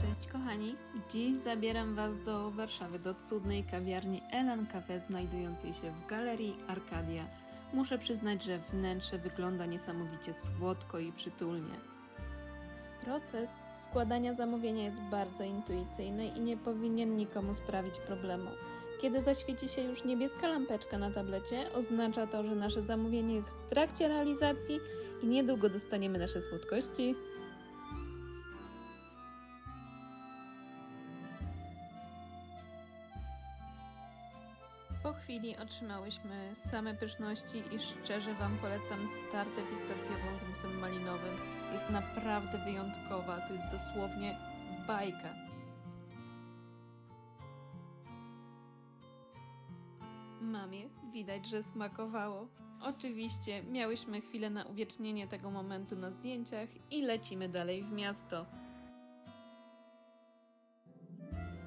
Cześć kochani, dziś zabieram Was do Warszawy, do cudnej kawiarni Elan Cafe znajdującej się w Galerii Arkadia. Muszę przyznać, że wnętrze wygląda niesamowicie słodko i przytulnie. Proces składania zamówienia jest bardzo intuicyjny i nie powinien nikomu sprawić problemu. Kiedy zaświeci się już niebieska lampeczka na tablecie, oznacza to, że nasze zamówienie jest w trakcie realizacji i niedługo dostaniemy nasze słodkości. Po chwili otrzymałyśmy same pyszności i szczerze Wam polecam tartę pistacjową z musem malinowym. Jest naprawdę wyjątkowa, to jest dosłownie bajka. Mamie widać, że smakowało. Oczywiście miałyśmy chwilę na uwiecznienie tego momentu na zdjęciach i lecimy dalej w miasto.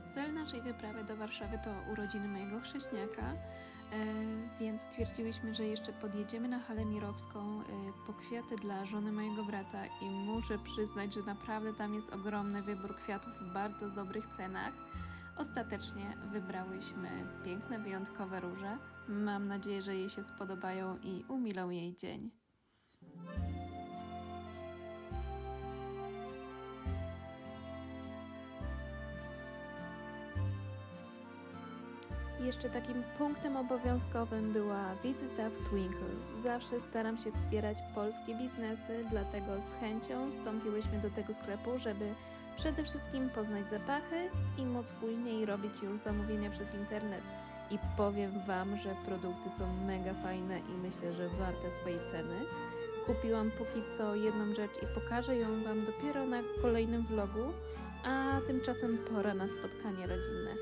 Cel naszej wyprawy do Warszawy to urodziny mojego chrześniaka, e, więc stwierdziłyśmy, że jeszcze podjedziemy na halę mirowską e, po kwiaty dla żony mojego brata i muszę przyznać, że naprawdę tam jest ogromny wybór kwiatów w bardzo dobrych cenach. Ostatecznie wybrałyśmy piękne, wyjątkowe róże. Mam nadzieję, że jej się spodobają i umilą jej dzień. Jeszcze takim punktem obowiązkowym była wizyta w Twinkle. Zawsze staram się wspierać polskie biznesy, dlatego z chęcią wstąpiłyśmy do tego sklepu, żeby przede wszystkim poznać zapachy i móc później robić już zamówienia przez internet. I powiem Wam, że produkty są mega fajne i myślę, że warte swojej ceny. Kupiłam póki co jedną rzecz i pokażę ją Wam dopiero na kolejnym vlogu, a tymczasem pora na spotkanie rodzinne.